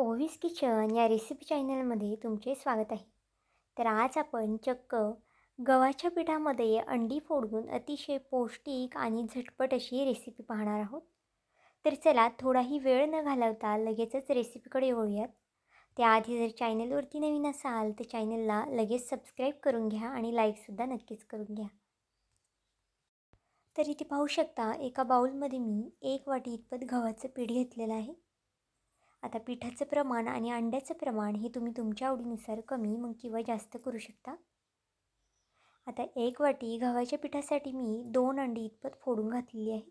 ओव्हिस kitchen या recipe चॅनलमध्ये तुमचे स्वागत आहे. तर आज आपण चक्क गव्हाच्या पिठामध्ये अंडी फोडून अतिशय पौष्टिक आणि झटपट अशी रेसिपी पाहणार आहोत. तर चला थोडाही वेळ न घालवता लगेचच रेसिपीकडे वळूयात. त्याआधी जर चॅनलवरती नवीन असाल तर चॅनलला लगेच सबस्क्राईब करून घ्या आणि लाईकसुद्धा नक्कीच करून घ्या. तर इथे पाहू शकता एका बाऊलमध्ये मी एक वाटी इतपत गव्हाचं पीठ घेतलेलं आहे. आता पिठाचं प्रमाण आणि अंड्याचं प्रमाण हे तुम्ही तुमच्या आवडीनुसार कमी मग किंवा जास्त करू शकता. आता एक वाटी गव्हाच्या पिठासाठी मी दोन अंडी इतपत फोडून घातलेली आहे.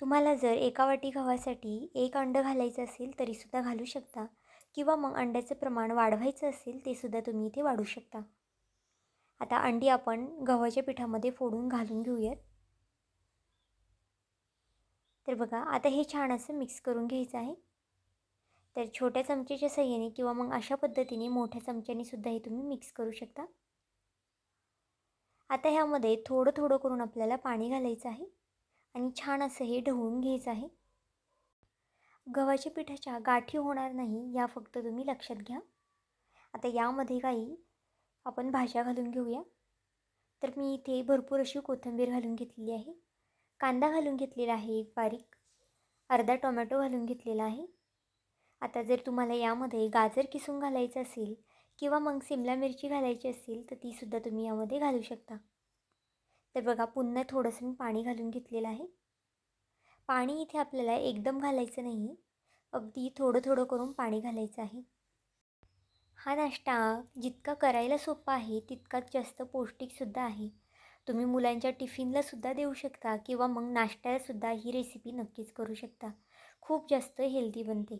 तुम्हाला जर एका वाटी गव्हासाठी एक अंडं घालायचं असेल तरीसुद्धा घालू शकता. किंवा मग अंड्याचं प्रमाण वाढवायचं असेल ते सुद्धा तुम्ही इथे वाढू शकता. आता अंडी आपण गव्हाच्या पिठामध्ये फोडून घालून घेऊयात. तर बघा आता हे छान असं मिक्स करून घ्यायचं आहे. तर छोट्या चमचेच्या सहाय्याने किंवा मग अशा पद्धतीने मोठ्या चमच्याने सुद्धा हे तुम्ही मिक्स करू शकता. आता ह्यामध्ये थोडं थोडं करून आपल्याला पाणी घालायचं आहे आणि छान असं हे ढवळून घ्यायचं आहे. गव्हाच्या पिठाच्या गाठी होणार नाही या फक्त तुम्ही लक्षात घ्या. आता यामध्ये काही आपण भाज्या घालून घेऊया. तर मी इथे भरपूर अशी कोथिंबीर घालून घेतलेली आहे. कांदा घालून घेतलेला आहे एक बारीक. अर्धा टोमॅटो घालून घेतलेला आहे. आता जर तुम्हाला यामध्ये गाजर किसून घालायचं असेल किंवा मग सिमला मिरची घालायची असेल तर तीसुद्धा तुम्ही यामध्ये घालू शकता. तर बघा पुन्हा थोडंसं मी पाणी घालून घेतलेलं आहे. पाणी इथे आपल्याला एकदम घालायचं नाही. अगदी थोडं थोडं करून पाणी घालायचं आहे. हा नाश्ता जितका करायला सोपा आहे तितकाच जास्त पौष्टिकसुद्धा आहे. तुम्ही मुलांच्या टिफिनलासुद्धा देऊ शकता किंवा मग नाश्त्यालासुद्धा ही रेसिपी नक्कीच करू शकता. खूप जास्त हेल्दी बनते.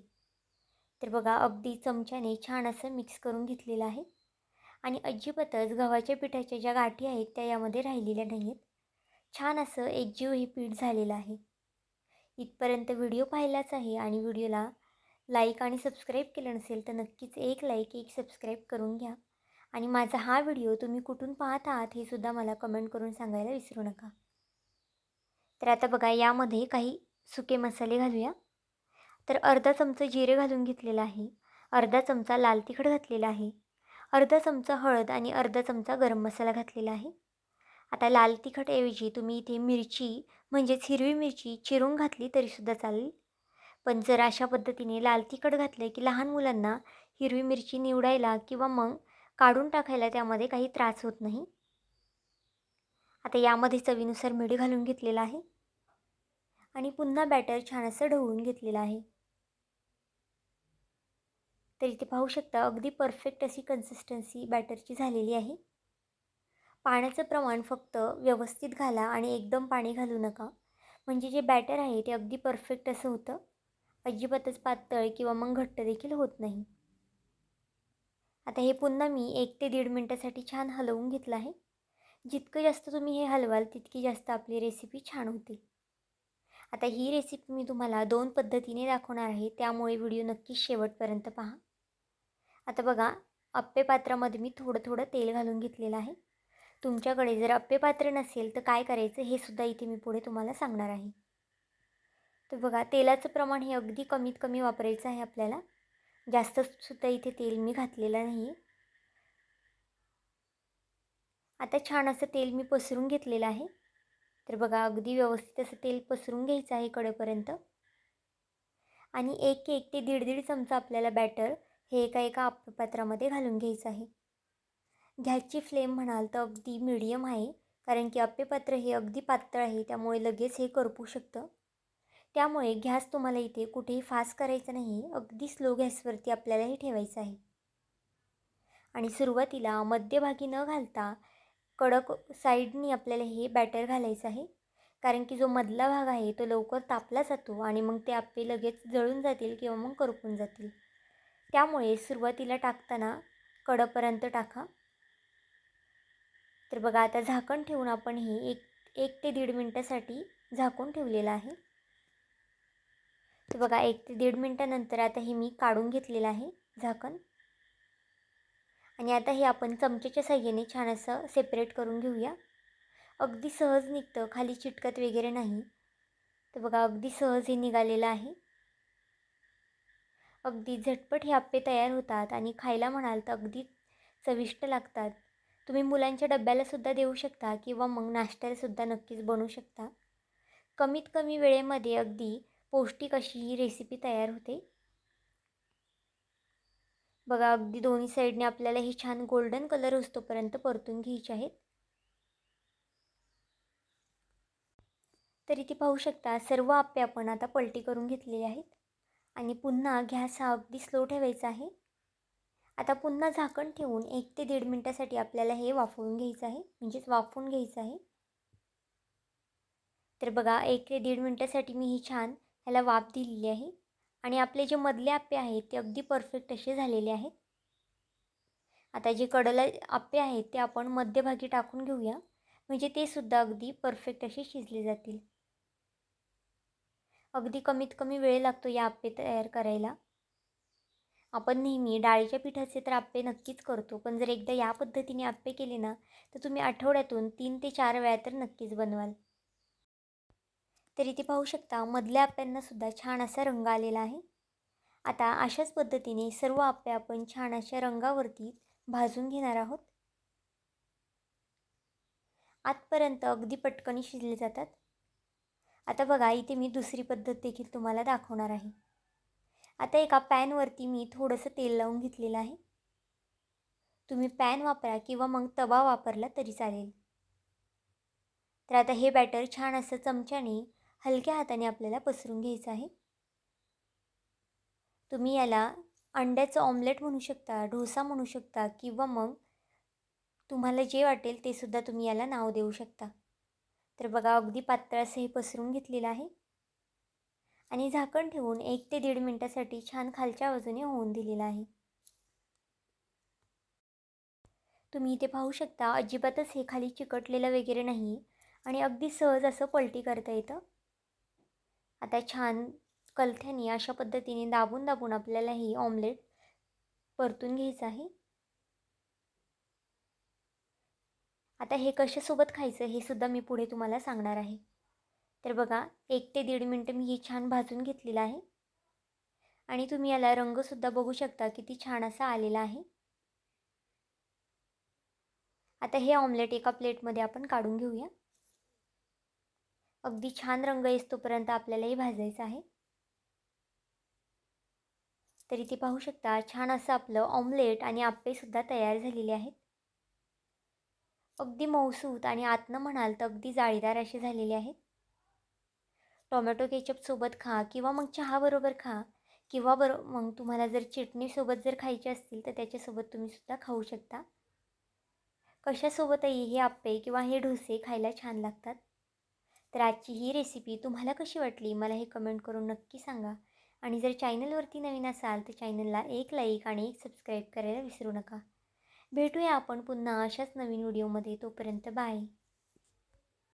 तर बघा अगदी चमच्याने छान असं मिक्स करून घेतलेलं आहे. आणि अजिबातच गव्हाच्या पिठाच्या ज्या गाठी आहेत त्या यामध्ये राहिलेल्या नाही आहेत छान असं एकजीव हे पीठ झालेलं आहे. इथपर्यंत व्हिडिओ पाहिलाच आहे आणि व्हिडिओला लाईक आणि सबस्क्राईब केलं नसेल तर नक्कीच एक लाईक एक सबस्क्राईब करून घ्या. आणि माझा हा व्हिडिओ तुम्ही कुठून पाहत आहात हे सुद्धा मला कमेंट करून सांगायला विसरू नका. तर आता बघा यामध्ये काही सुके मसाले घालूया. तर अर्धा चमचा जिरे घालून घेतलेला आहे. अर्धा चमचा लाल तिखट घातलेला आहे. अर्धा चमचा हळद आणि अर्धा चमचा गरम मसाला घातलेला आहे. आता लाल तिखटऐवजी तुम्ही इथे मिरची म्हणजेच हिरवी मिरची चिरून घातली तरीसुद्धा चालेल. पण जर अशा पद्धतीने लाल तिखट घातलं की लहान मुलांना हिरवी मिरची निवडायला किंवा मग काढून टाकायला त्यामध्ये काही त्रास होत नाही. आता यामध्ये चवीनुसार मीठ घालून घेतलेलं आहे. आणि पुन्हा बॅटर छान असं ढवळून घेतलेलं आहे. तर इथे पाहू शकता अगदी परफेक्ट अशी कन्सिस्टन्सी बॅटरची झालेली आहे. पाण्याचं प्रमाण फक्त व्यवस्थित घाला आणि एकदम पाणी घालू नका. म्हणजे जे बॅटर आहे ते अगदी परफेक्ट असं होतं. अजिबातच पातळ किंवा मग घट्ट देखील होत नाही. आता हे पुन्हा मी एक ते दीड मिनटासाठी छान हलवून घेतलं आहे. जितकं जास्त तुम्ही हे हलवाल तितकी जास्त आपली रेसिपी छान होते. आता ही रेसिपी मी तुम्हाला दोन पद्धतीने दाखवणार आहे त्यामुळे व्हिडिओ नक्कीच शेवटपर्यंत पहा. आता बघा अप्पे पात्रामध्ये मी थोडं थोडं तेल घालून घेतलेलं आहे. तुमच्याकडे जर अप्पे पात्र नसेल तर काय करायचं हे सुद्धा इथे मी पुढे तुम्हाला सांगणार आहे. तर बघा तेलाचं प्रमाण हे अगदी कमीत कमी वापरायचं आहे आपल्याला. जास्त सुद्धा इथे तेल मी घातलेलं नाही. आता छान असं तेल मी पसरून घेतलेलं आहे. तर बघा अगदी व्यवस्थित असं तेल पसरून घ्यायचं आहे कडेपर्यंत. आणि एक एक ते दीड दीड चमचा आपल्याला बॅटर हे एका एका पात्रामध्ये घालून घ्यायचं आहे. गॅसची फ्लेम म्हणाल तर अगदी मिडियम आहे. कारण की अप्पेपात्र हे अगदी पातळ आहे त्यामुळे लगेच हे करपू शकतं. त्यामुळे गॅस तुम्हाला इथे कुठेही फास्ट करायचं नाही अगदी स्लो गॅसवरती आपल्यालाही ठेवायचं आहे. आणि सुरुवातीला मध्यभागी न घालता कडक साईडनी आपल्याला हे बॅटर घालायचं आहे. कारण की जो मधला भाग आहे तो लवकर तापला जातो आणि मग ते आपे लगेच जळून जातील किंवा मग करपून जातील. त्यामुळे सुरुवातीला टाकताना कडपर्यंत टाका. तर बघा आता झाकण ठेवून आपण हे एक एक ते दीड मिनटासाठी झाकून ठेवलेलं आहे. तर बघा एक ते दीड मिनटानंतर आता हे मी काढून घेतलेलं आहे झाकण. आणि आता हे आपण चमच्याच्या साह्याने छान असं सेपरेट करून घेऊया. अगदी सहज निघतं खाली चिटकत वगैरे नाही. तर बघा अगदी सहज हे निघालेलं आहे. अगदी झटपट हे आप्पे तयार होतात आणि खायला म्हणाल तर अगदी चविष्ट लागतात. तुम्ही मुलांच्या डब्यालासुद्धा देऊ शकता किंवा मग नाश्त्यालासुद्धा नक्कीच बनवू शकता. कमीत कमी वेळेमध्ये अगदी पौष्टिक अशी ही रेसिपी तयार होते. बघा अगदी दोन्ही साईडने आपल्याला हे छान गोल्डन कलर असतोपर्यंत परतून घ्यायचे आहेत. तर इथे पाहू शकता सर्व आप्पे आपण आता पलटी करून घेतलेले आहेत. आणि पुन्हा गॅस हा अगदी स्लो ठेवायचा आहे. आता पुन्हा झाकण ठेवून एक ते दीड मिनटासाठी आपल्याला हे वाफवून घ्यायचं आहे म्हणजेच वाफवून घ्यायचं आहे. तर बघा एक ते दीड मिनटासाठी मी ही छान ह्याला वाफ दिलेली आहे. आणि आपले जे मधले आप्पे आहेत ते अगदी परफेक्ट असे झालेले आहेत. आता जे कडला आप्पे आहेत ते आपण मध्यभागी टाकून घेऊया. म्हणजे ते सुद्धा अगदी परफेक्ट असे शिजले जातील. अगदी कमीत कमी वेळ लागतो या आप्पे तयार करायला. आपण नेहमी डाळीच्या पिठाचे तर आप्पे नक्कीच करतो. पण जर एकदा या पद्धतीने आप्पे केले ना तर तुम्ही आठवड्यातून तीन ते चार वेळा तर नक्कीच बनवाल. तर इथे पाहू शकता मधल्या आप्यांनासुद्धा छान असा रंग आलेला आहे. आता अशाच पद्धतीने सर्व आप्पे आपण छान अशा रंगावरती भाजून घेणार आहोत. आतपर्यंत अगदी पटकन शिजले जातात. आता बघा इथे मी दुसरी पद्धत देखील तुम्हाला दाखवणार आहे. आता एका पॅनवरती मी थोडंसं तेल लावून घेतलेलं आहे. तुम्ही पॅन वापरा किंवा मग तवा वापरला तरी चालेल. तर आता हे बॅटर छान असं चमच्याने हलक्या हाताने आपल्याला पसरून घ्यायचं आहे. तुम्ही याला अंड्याचं ऑमलेट म्हणू शकता डोसा म्हणू शकता किंवा मग तुम्हाला जे वाटेल ते सुद्धा तुम्ही याला नाव देऊ शकता. तर बघा अगदी पातळ असं हे पसरून घेतलेलं आहे. आणि झाकण ठेवून एक ते दीड मिनटासाठी छान खालच्या बाजूने होऊन दिलेलं आहे. तुम्ही इथे पाहू शकता अजिबातच हे खाली चिकटलेलं वगैरे नाही आणि अगदी सहज असं पलटी करता येतं. आता छान कलथ्यानी अशा पद्धतीने दाबून दाबून आपल्याला ही ऑमलेट परतून घ्यायचं आहे. आता हे कशासोबत खायचं हे सुद्धा मी पुढे तुम्हाला सांगणार आहे. तर बघा एक ते दीड मिनटं मी ही छान भाजून घेतलेलं आहे. आणि तुम्ही याला रंगसुद्धा बघू शकता किती छान असा आलेला आहे. आता हे ऑमलेट एका प्लेटमध्ये आपण काढून घेऊया. अगदी छान रंग येतोपर्यंत आपल्यालाही भाजायचं आहे. तर इथे पाहू शकता छान असं आपलं ऑमलेट आणि आप्पेसुद्धा तयार झालेले आहेत. अगदी मऊसूत आणि आतनं म्हणाल तर अगदी जाळीदार असे झालेले आहेत. टोमॅटो केचपसोबत खा किंवा मग चहाबरोबर खा किंवा बरो मग तुम्हाला जर चटणीसोबत जर खायचे असतील तर त्याच्यासोबत तुम्ही सुद्धा खाऊ शकता. कशासोबतही हे आप्पे किंवा हे डोसे खायला छान लागतात. तर आजची ही रेसिपी तुम्हाला कशी वाटली? मला हे कमेंट करून नक्की सांगा. आणि जर चॅनलवरती नवीन असाल तर चॅनलला एक लाईक आणि एक सबस्क्राईब करायला विसरू नका. भेटूया आपण पुन्हा अशाच नवीन व्हिडिओमध्ये तोपर्यंत बाय